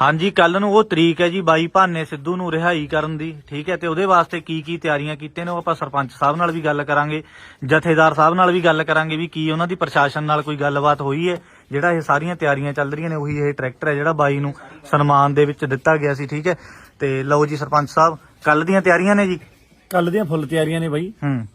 ਹਾਂਜੀ ਕੱਲ ਨੂੰ ਉਹ ਤਰੀਕ ਹੈ ਜੀ ਬਾਈ ਭਾਨੇ ਸਿੱਧੂ ਨੂੰ ਰਿਹਾਈ ਕਰਨ ਦੀ ਠੀਕ ਹੈ? ਤੇ ਉਹਦੇ ਵਾਸਤੇ ਕੀ ਕੀ ਤਿਆਰੀਆਂ ਕੀਤੀਆਂ ਨੇ ਉਹ ਆਪਾਂ ਸਰਪੰਚ ਸਾਹਿਬ ਨਾਲ ਵੀ ਗੱਲ ਕਰਾਂਗੇ ਜਥੇਦਾਰ ਸਾਹਿਬ ਨਾਲ ਵੀ ਗੱਲ ਕਰਾਂਗੇ ਵੀ ਕੀ ਉਹਨਾਂ ਦੀ ਪ੍ਰਸ਼ਾਸਨ ਨਾਲ ਕੋਈ ਗੱਲਬਾਤ ਹੋਈ ਹੈ ਜਿਹੜਾ ਇਹ ਸਾਰੀਆਂ ਤਿਆਰੀਆਂ ਚੱਲ ਰਹੀਆਂ ਨੇ ਉਹੀ ਇਹ ਟਰੈਕਟਰ ਹੈ ਜਿਹੜਾ ਬਾਈ ਨੂੰ ਸਨਮਾਨ ਦੇ ਵਿੱਚ ਦਿੱਤਾ ਗਿਆ ਸੀ ਠੀਕ ਹੈ? ਤੇ ਲਓ ਜੀ ਸਰਪੰਚ ਸਾਹਿਬ ਕੱਲ ਦੀਆਂ ਤਿਆਰੀਆਂ ਨੇ ਜੀ? ਕੱਲ ਦੀਆਂ ਫੁੱਲ ਤਿਆਰੀਆਂ ਨੇ ਬਾਈ। ਹੂੰ।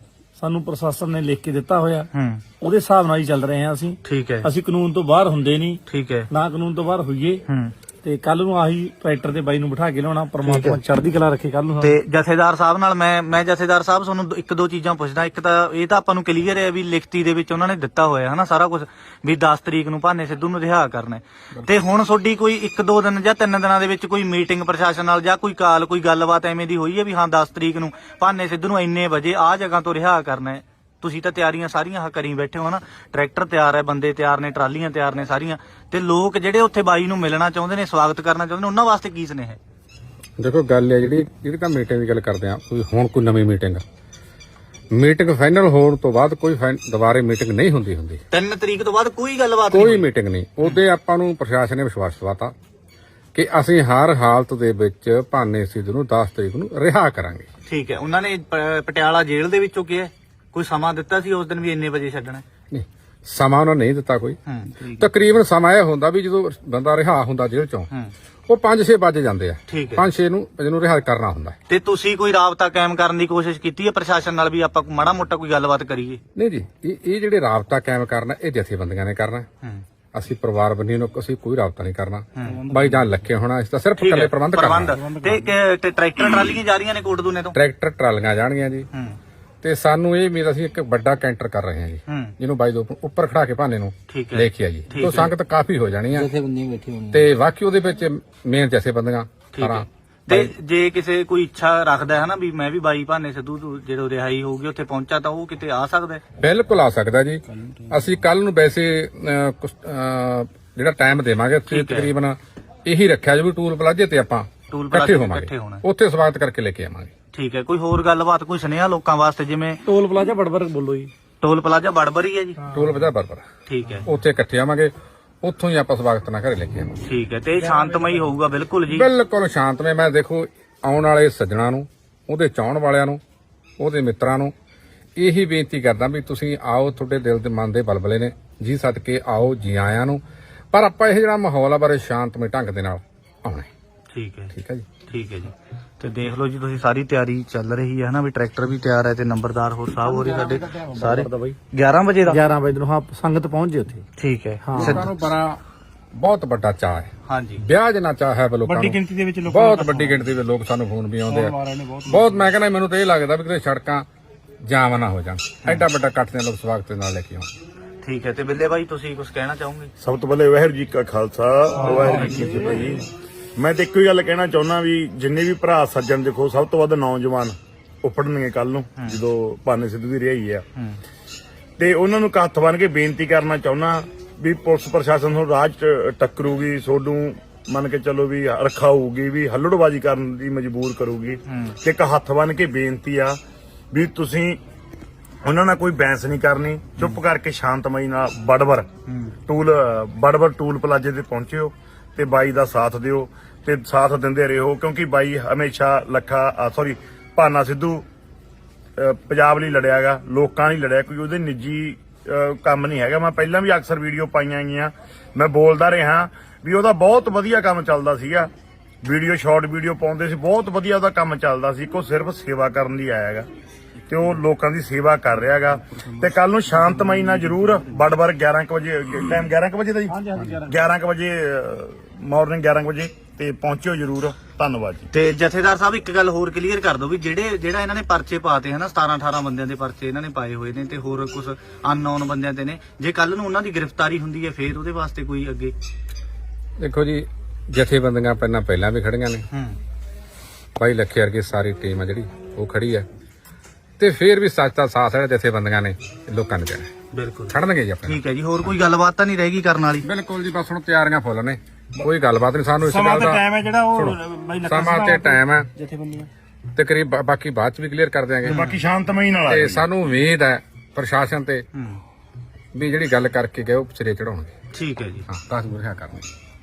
ਸਾਨੂੰ ਪ੍ਰਸ਼ਾਸਨ ਨੇ ਲਿਖ ਕੇ ਦਿੱਤਾ ਹੋਇਆ। ਹੂੰ। ਉਹਦੇ ਹਿਸਾਬ ਨਾਲ ਹੀ ਚੱਲ ਰਹੇ ਹਾਂ ਅਸੀਂ। ਠੀਕ ਹੈ। ਅਸੀਂ ਕਾਨੂੰਨ ਤੋਂ ਬਾਹਰ ਹੁੰਦੇ ਨਹੀਂ। ਠੀਕ ਹੈ। ਨਾ ਕਾਨੂੰਨ ਤੋਂ ਬਾਹਰ ਹੋਈਏ। ਹੂੰ। ਤੇ ਕੱਲ ਨੂੰ ਆਹੀ ਟਰੈਕਟਰ ਤੇ ਬਾਈ ਨੂੰ ਬਿਠਾ ਕੇ ਲਿਆਉਣਾ ਪਰਮਾਤਮਾ ਚੜ੍ਹਦੀ ਕਲਾ ਰੱਖੇ ਕੱਲ ਨੂੰ ਤੇ ਜਥੇਦਾਰ ਸਾਹਿਬ ਨਾਲ ਮੈਂ ਮੈਂ ਜਥੇਦਾਰ ਸਾਹਿਬ ਤੁਹਾਨੂੰ ਇੱਕ ਦੋ ਚੀਜ਼ਾਂ ਪੁੱਛਦਾ ਇੱਕ ਤਾਂ ਇਹ ਤਾਂ ਆਪਾਂ ਨੂੰ ਕਲੀਅਰ ਹੈ ਵੀ ਲਿਖਤੀ ਦੇ ਵਿੱਚ ਉਹਨਾਂ ਨੇ ਦਿੱਤਾ ਹੋਇਆ ਹੈ ਨਾ ਸਾਰਾ ਕੁਝ ਵੀ 10 ਤਰੀਕ ਨੂੰ ਭਾਨੇ ਸਿੱਧੂ ਨੂੰ ਰਿਹਾ ਕਰਨਾ। ਤੇ ਹੁਣ ਤੁਹਾਡੀ ਕੋਈ ਇੱਕ ਦੋ ਦਿਨ ਜਾਂ ਤਿੰਨ ਦਿਨਾਂ ਦੇ ਵਿੱਚ ਕੋਈ ਮੀਟਿੰਗ ਪ੍ਰਸ਼ਾਸਨ ਨਾਲ ਜਾਂ ਕੋਈ ਕਾਲ ਕੋਈ ਗੱਲਬਾਤ ਐਵੇਂ ਦੀ ਹੋਈ ਹੈ ਵੀ ਹਾਂ 10 ਤਰੀਕ ਨੂੰ ਭਾਨੇ ਸਿੱਧੂ ਨੂੰ ਇੰਨੇ ਵਜੇ ਆਹ ਜਗ੍ਹਾ ਤੋਂ ਰਿਹਾ ਕਰਨਾ ਹੈ? ਤੁਸੀਂ ਤਾਂ ਤਿਆਰੀਆਂ ਸਾਰੀਆਂ ਕਰੀ ਬੈਠੇ ਹੋ ਨਾ ਟਰੈਕਟਰ ਤਿਆਰ ਹੈ ਬੰਦੇ ਤਿਆਰ ਨੇ ਟਰਾਲੀਆਂ ਤਿਆਰ ਨੇ ਸਾਰੀਆਂ। ਤੇ ਲੋਕ ਜਿਹੜੇ ਉੱਥੇ ਬਾਈ ਨੂੰ ਮਿਲਣਾ ਚਾਹੁੰਦੇ ਨੇ ਸਵਾਗਤ ਕਰਨਾ ਚਾਹੁੰਦੇ ਨੇ ਉਹਨਾਂ ਵਾਸਤੇ ਕੀ ਸੁਨੇਹਾ ਹੈ? ਦੇਖੋ ਗੱਲ ਹੈ ਜਿਹੜੀ ਜਿਹੜੀ ਤਾਂ ਮੀਟਿੰਗ ਦੀ ਗੱਲ ਕਰਦੇ ਆ ਕੋਈ ਹੁਣ ਕੋਈ ਨਵੀਂ ਮੀਟਿੰਗ। ਮੀਟਿੰਗ ਫਾਈਨਲ ਹੋਣ ਤੋਂ ਬਾਅਦ ਕੋਈ ਫਾਈਨ- ਦੁਬਾਰੇ ਮੀਟਿੰਗ ਨਹੀਂ ਹੁੰਦੀ ਹੁੰਦੀ। 3 ਤਰੀਕ ਤੋਂ ਬਾਅਦ ਕੋਈ ਗੱਲਬਾਤ ਨਹੀਂ ਕੋਈ। ਮੀਟਿੰਗ ਨਹੀਂ। ਉਹਦੇ ਆਪਾਂ ਨੂੰ ਪ੍ਰਸ਼ਾਸਨ ਨੇ ਵਿਸ਼ਵਾਸ ਦਿਵਾਤਾ ਕਿ ਅਸੀਂ ਹਰ ਹਾਲਤ ਦੇ ਵਿੱਚ ਭਾਨੇ ਸਿੱਧੂ ਨੂੰ 10 ਤਰੀਕ ਨੂੰ ਰਿਹਾ ਕਰਾਂਗੇ। ਠੀਕ ਹੈ। ਉਹਨਾਂ ਨੇ ਪ- ਪਟਿਆਲਾ ਜੇਲ੍ਹ ਦੇ ਵਿੱਚੋਂ ਕਿਹਾ ਕੋਈ ਸਮਾਂ ਦਿੱਤਾ ਸੀ ਉਸ ਦਿਨ ਵੀ ਇੰਨੇ ਵਜੇ ਛੱਡਣਾ? ਹੈ? ਨਹੀਂ ਸਮਾਂ ਉਹਨਾਂ ਨੇ ਨਹੀਂ ਦਿੱਤਾ ਕੋਈ। ਹੂੰ ਠੀਕ ਤਕਰੀਬਨ ਸਮਾਂ ਇਹ ਹੁੰਦਾ ਵੀ ਜਦੋਂ ਬੰਦਾ ਰਿਹਾ ਹੁੰਦਾ ਜੇਲ੍ਹ ਚੋਂ ਹੂੰ। ਉਹ 5-6 ਵਜੇ ਜਾਂਦੇ ਆ। ਠੀਕ ਹੈ। 5-6 ਨੂੰ ਇਹਨੂੰ ਰਿਹਾ ਕਰਨਾ ਹੁੰਦਾ। ਤੇ ਤੁਸੀਂ ਕੋਈ ਰਾਬਤਾ ਕਾਇਮ ਕਰਨ ਦੀ ਕੋਸ਼ਿਸ਼ ਕੀਤੀ ਹੈ ਪ੍ਰਸ਼ਾਸਨ ਨਾਲ ਵੀ ਆਪਾਂ ਮਾੜਾ ਮੋਟਾ ਕੋਈ ਗੱਲਬਾਤ ਕਰੀਏ? ਨਹੀਂ ਜੀ ਇਹ ਇਹ ਜਿਹੜੇ ਰਾਬਤਾ ਕਾਇਮ ਕਰਨਾ ਇਹ ਜਥੇਬੰਦੀਆਂ ਨੇ ਕਰਨਾ। ਹੂੰ। ਅਸੀਂ ਪਰਿਵਾਰ ਬੰਨੀ ਨੂੰ ਅਸੀਂ ਕੋਈ ਰਾਬਤਾ ਨਹੀਂ ਕਰਨਾ। ਬਾਈ ਜਾਨ ਲੱਖੇ ਹੋਣਾ ਇਸ ਦਾ ਸਿਰਫ ਠੀਕ ਇਕੱਲੇ ਹੈ ਪ੍ਰਬੰਧ ਕਰਨਾ। ਪ੍ਰਬੰਧ। ਤੇ ਟਰੈਕਟਰ ਟਰਾਲੀਆਂ ਜਾ ਰਹੀਆਂ ਨੇ ਕੋਟਦੂਨੇ ਤੋਂ? ਟਰੈਕਟਰ ਟਰਾਲੀਆਂ ਜਾਣਗੀਆਂ ਜੀ। ਹੂੰ। ਤੇ ਸਾਨੂੰ ਇਹ ਉਮੀਦ ਅਸੀਂ ਇੱਕ ਵੱਡਾ ਕੈਂਟਰ ਕਰ ਰਹੇ ਹਾਂ ਜੀ। ਜਿਹਨੂੰ ਬਾਈ ਦੋ ਉੱਪਰ ਖੜਾ ਕੇ ਭਾਨੇ ਨੂੰ ਲੈ ਕੇ ਆ ਜੀ ਤੋਂ ਸੰਗਤ ਕਾਫੀ ਹੋ ਜਾਣੀ ਆ। ਤੇ ਬਾਕੀ ਉਹਦੇ ਵਿੱਚ ਮੇਨ ਜੈਸੇ ਬੰਦੀਆਂ ਠੀਕ ਹੈ। ਸਾਰਾ। ਤੇ ਜੇ ਕਿਸੇ ਕੋਈ ਇੱਛਾ ਰੱਖਦਾ ਹੈ ਨਾ ਵੀ ਮੈਂ ਵੀ ਬਾਈ ਭਾਨੇ ਸਿੱਧੂ ਜਦੋਂ ਰਿਹਾਈ ਹੋਊਗੀ ਉੱਥੇ ਪਹੁੰਚਾ ਤਾਂ ਉਹ ਕਿਤੇ ਆ ਸਕਦਾ ਹੈ? ਬਿਲਕੁਲ ਆ ਸਕਦਾ ਜੀ। ਅਸੀਂ ਕੱਲ ਨੂੰ ਵੈਸੇ ਜਿਹੜਾ ਟਾਈਮ ਦੇਵਾਂਗੇ। ਤਕਰੀਬਨ ਇਹੀ ਰੱਖਿਆ ਜੀ ਵੀ ਟੂਲ ਪਲਾਜੇ ਤੇ ਆਪਾਂ ਟੂਲ ਇਕੱਠੇ ਪਲਾਜ਼ੇ ਤੇ ਹੋਵਾਂਗੇ। ਇਕੱਠੇ ਹੋਣਾ। ਉੱਥੇ ਸਵਾਗਤ ਕਰਕੇ ਲੈ ਕੇ ਆਵਾਂਗੇ। ਠੀਕ ਹੈ ਕੋਈ ਹੋਰ ਗੱਲਬਾਤ ਕੋਈ ਸੁਨੇਹਾ ਲੋਕਾਂ ਵਾਸਤੇ ਜਿਵੇਂ? ਟੋਲ ਪਲਾਜ਼ਾ ਬੜਬੜ ਬੋਲੋ ਜੀ। ਟੋਲ ਪਲਾਜ਼ਾ ਬੜਬਰੀ ਹੈ ਜੀ। ਟੂਲ ਪਲਾਜਾ ਬਰਬਰ ਠੀਕ ਹੈ। ਉੱਥੇ ਇਕੱਠੇ ਆਵਾਂਗੇ ਉੱਥੋਂ ਹੀ ਆਪਾਂ ਸਵਾਗਤ ਨਾਲ ਘਰੇ ਲੈ ਕੇ ਆਵਾਂਗੇ। ਠੀਕ ਹੈ ਤੇ ਇਹ ਸ਼ਾਂਤਮਈ ਹੋਊਗਾ ਬਿਲਕੁਲ ਜੀ। ਬਿਲਕੁਲ ਸ਼ਾਂਤਮਈ ਮੈਂ ਦੇਖੋ ਆਉਣ ਵਾਲੇ ਸੱਜਣਾ ਨੂੰ ਉਹਦੇ ਚਾਹਣ ਵਾਲਿਆਂ ਨੂੰ ਉਹਦੇ ਮਿੱਤਰਾਂ ਨੂੰ ਇਹੀ ਬੇਨਤੀ ਕਰਦਾ ਵੀ ਤੁਸੀਂ ਆਓ ਤੁਹਾਡੇ ਦਿਲ ਦੇ ਮਨ ਦੇ ਬਲਬਲੇ ਨੇ ਜੀ ਸਦਕੇ ਆਓ ਜੀ ਆਇਆਂ ਨੂੰ। ਪਰ ਆਪਾਂ ਇਹ ਜਿਹੜਾ ਮਾਹੌਲ ਆ ਬਾਰੇ ਸ਼ਾਂਤਮਈ ਢੰਗ ਦੇ ਨਾਲ ਆਉਣਾ ਹੈ। ਠੀਕ ਹੈ। ਠੀਕ ਹੈ ਜੀ। ਠੀਕ ਹੈ ਜੀ। ਤੇ ਦੇਖ ਲਓ ਜੀ ਤੁਸੀਂ ਸਾਰੀ ਤਿਆਰੀ ਚੱਲ ਰਹੀ ਹੈ ਨਾ ਵੀ ਟਰੈਕਟਰ ਵੀ ਤਿਆਰ ਹੈ ਤੇ ਨੰਬਰਦਾਰ ਹੋਰ ਸਾਹਿਬ ਹੋਰੀ ਸਾਡੇ ਸਾਰੇ। 11 ਵਜੇ ਦਾ? 11 ਵਜੇ ਨੂੰ ਹਾਂ ਸੰਗਤ ਪਹੁੰਚ ਜੇ ਉੱਥੇ। ਠੀਕ ਹੈ। ਲੋਕਾਂ ਨੂੰ ਬੜਾ ਬਹੁਤ ਵੱਡਾ ਚਾਹ ਹੈ। ਹਾਂਜੀ। ਵਿਆਹ ਜਨਾ ਚਾਹ ਹੈ ਲੋਕਾਂ ਵੱਡੀ ਗਿਣਤੀ ਦੇ ਵਿੱਚ ਲੋਕ ਬਹੁਤ ਵੱਡੀ ਗਿਣਤੀ ਦੇ ਲੋਕ ਸਾਨੂੰ ਫੋਨ ਵੀ ਆਉਂਦੇ ਆ। ਬਹੁਤ ਮੈਂ ਕਹਿੰਦਾ ਮੈਨੂੰ ਤਾਂ ਇਹ ਲੱਗਦਾ ਵੀ ਕਿਤੇ ਸੜਕਾਂ ਜਾਮ ਨਾ ਹੋ ਜਾਣ। ਐਡਾ ਵੱਡਾ ਇਕੱਠ ਦੇ ਲੋਕ ਸਵਾਗਤ ਦੇ ਨਾਲ ਲੈ ਕੇ ਆਉਣ। ਠੀਕ ਹੈ ਤੇ ਬਿੱਲੇ ਬਾਈ ਤੁਸੀਂ ਕੁਝ ਕਹਿਣਾ ਚਾਹੋਗੇ? ਸਭ ਤੋਂ ਪਹਿਲੇ ਵਾਹਿਗੁਰੂ ਜੀ ਕਾ ਖਾਲਸਾ ਵਾਹਿਗੁਰੂ ਜੀ ਕੀ ਫਤਿਹ। ਮੈਂ ਤੇ ਇੱਕੋ ਹੀ ਗੱਲ ਕਹਿਣਾ ਚਾਹੁੰਦਾ ਵੀ ਜਿੰਨੇ ਵੀ ਭਰਾ ਸੱਜਣ ਦੇਖੋ ਸਭ ਤੋਂ ਵੱਧ ਨੌਜਵਾਨ ਉਪੜਨਗੇ ਕੱਲ ਨੂੰ ਜਦੋਂ ਭਾਨੇ ਸਿੱਧੂ ਦੀ ਰਿਹਾਈ ਆ। ਤੇ ਉਹਨਾਂ ਨੂੰ ਹੱਥ ਬੰਨ ਕੇ ਬੇਨਤੀ ਕਰਨਾ ਚਾਹੁੰਦਾ ਵੀ ਪੁਲਿਸ ਪ੍ਰਸ਼ਾਸਨ ਨੂੰ ਰਾਜ ਟੱਕਰੂਗੀ ਸੋਡੂ ਮੰਨ ਕੇ ਚੱਲੋ ਵੀ ਰਖਾਊਗੀ ਵੀ ਹੱਲੜਬਾਜੀ ਕਰਨ ਦੀ ਮਜਬੂਰ ਕਰੂਗੀ। ਤੇ ਇੱਕ ਹੱਥ ਬੰਨ ਕੇ ਬੇਨਤੀ ਆ ਵੀ ਤੁਸੀਂ ਉਹਨਾਂ ਨਾਲ ਕੋਈ ਬੈਂਸ ਨਹੀਂ ਕਰਨੀ ਚੁੱਪ ਕਰਕੇ ਸ਼ਾਂਤਮਈ ਨਾਲ ਬੜਬੜ ਟੂਲ ਬੜਬੜ ਟੂਲ ਪਲਾਜੇ ਤੇ ਪਹੁੰਚਿਓ। ਤੇ ਬਾਈ ਦਾ ਸਾਥ ਦਿਓ ਤੇ ਸਾਥ ਦਿੰਦੇ ਰਹੋ, ਕਿਉਂਕਿ ਬਾਈ ਹਮੇਸ਼ਾ ਲੱਖਾ ਸੌਰੀ ਭਾਨਾ ਸਿੱਧੂ ਪੰਜਾਬ ਲਈ ਲੜਿਆਗਾ ਲੋਕਾਂ ਲਈ ਲੜਿਆ ਕੋਈ ਉਹਦੇ ਨਿੱਜੀ ਕੰਮ ਨਹੀਂ ਹੈਗਾ। ਮੈਂ ਪਹਿਲਾਂ ਵੀ ਅਕਸਰ ਵੀਡੀਓ ਪਾਈਆਂ ਗਈਆਂ ਮੈਂ ਬੋਲਦਾ ਰਿਹਾ ਵੀ ਉਹਦਾ ਬਹੁਤ ਵਧੀਆ ਕੰਮ ਚੱਲਦਾ ਸੀਗਾ। ਵੀਡੀਓ, ਸ਼ਾਰਟ ਵੀਡੀਓ ਪਾਉਂਦੇ ਸੀ, ਬਹੁਤ ਵਧੀਆ ਉਹਦਾ ਕੰਮ ਚੱਲਦਾ ਸੀ। ਕੋ ਸਿਰਫ ਸੇਵਾ ਕਰਨ ਲਈ ਆਇਆਗਾ ਤੇ ਉਹ ਲੋਕਾਂ ਦੀ ਸੇਵਾ ਕਰ ਰਿਹਾਗਾ। ਤੇ ਕੱਲ ਨੂੰ ਸ਼ਾਂਤਮਈ ਨਾਲ ਜਰੂਰ ਬੜਬੜ 11 ਕੁ ਵਜੇ ਟਾਈਮ 11 ਕੁ ਵਜੇ ਦਾ ਜੀ? 11 ਕੁ ਵਜੇ ਮਾਰਨਿੰਗ 11 ਕੁ ਵਜੇ ਤੇ ਪਹੁੰਚਿਓ ਜਰੂਰ। ਧੰਨਵਾਦ ਜੀ। ਤੇ ਜਥੇਦਾਰ ਸਾਹਿਬ ਇੱਕ ਗੱਲ ਹੋਰ ਕਲੀਅਰ ਕਰ ਦਿਓ ਵੀ ਜਿਹੜੇ ਜਿਹੜਾ ਇਹਨਾਂ ਨੇ ਪਰਚੇ ਪਾਤੇ ਹਨਾ 17 18 ਬੰਦਿਆਂ ਦੇ ਪਰਚੇ ਇਹਨਾਂ ਨੇ ਪਾਏ ਹੋਏ ਨੇ ਤੇ ਹੋਰ ਕੁਝ ਅਨਨੋਨ ਬੰਦਿਆਂ ਤੇ ਨੇ। ਜੇ ਕੱਲ ਨੂੰ ਉਹਨਾਂ ਦੀ ਗ੍ਰਿਫਤਾਰੀ ਹੁੰਦੀ ਹੈ ਫੇਰ ਉਹਦੇ ਵਾਸਤੇ ਕੋਈ ਅੱਗੇ? ਦੇਖੋ ਜੀ ਜਥੇਬੰਦੀਆਂ ਪਹਿਲਾਂ ਪਹਿਲਾਂ ਵੀ ਖੜੀਆਂ ਨੇ। ਹੂੰ। ਭਾਈ ਲੱਖੇ ਵਰਗੀ ਸਾਰੀ ਟੀਮ ਆ ਜਿਹੜੀ ਉਹ ਖੜੀ ਹੈ। ਤੇ ਫੇਰ ਵੀ ਸੱਚ ਦਾ ਸਾਥ ਹੈ ਜਥੇਬੰਦੀਆਂ ਨੇ ਲੋਕਾਂ ਨੇ ਦੇਣਾ। ਬਿਲਕੁਲ। ਖੜਨਗੇ ਜੀ ਆਪਣੇ। ਠੀਕ ਹੈ ਜੀ ਹੋਰ ਕੋਈ ਗੱਲਬਾਤ ਤਾਂ ਨਹੀਂ ਰਹੇਗੀ ਕਰਨ ਵਾਲੀ? ਬਿਲਕੁਲ ਜੀ ਬਸ ਹੁਣ ਤਿਆਰੀਆਂ ਫੁੱਲ ਨੇ। ਕੋਈ ਗੱਲਬਾਤ ਨਹੀਂ ਸਾਨੂੰ ਇਸ ਸਮਾਂ ਗੱਲ ਤੇ ਦਾ ਟਾਈਮ ਹੈ ਜਿਹੜਾ ਉਹ ਬਾਈ ਲੱਖਾ ਸਮਾਂ ਤੇ ਟਾਈਮ ਹੈ। ਜਥੇਬੰਦੀਆਂ। ਤੇ ਕਰੀਬ ਬਾ- ਬਾਕੀ ਬਾਅਦ ਚ ਵੀ ਕਲੀਅਰ ਕਰ ਦਿਆਂਗੇ। ਬਾਕੀ ਸ਼ਾਂਤਮਈ ਨਾਲ ਤੇ ਆਇਓ ਸਾਨੂੰ ਉਮੀਦ ਹੈ ਪ੍ਰਸ਼ਾਸਨ ਤੇ ਵੀ ਜਿਹੜੀ ਗੱਲ ਕਰਕੇ ਗਏ ਉਹ ਸਿਰੇ ਚੜਾਉਣਗੇ। ਠੀਕ ਹੈ ਜੀ। ਹਾਂ ਕਾਸ ਮੁਰਹਾ ਕਰਨਗੇ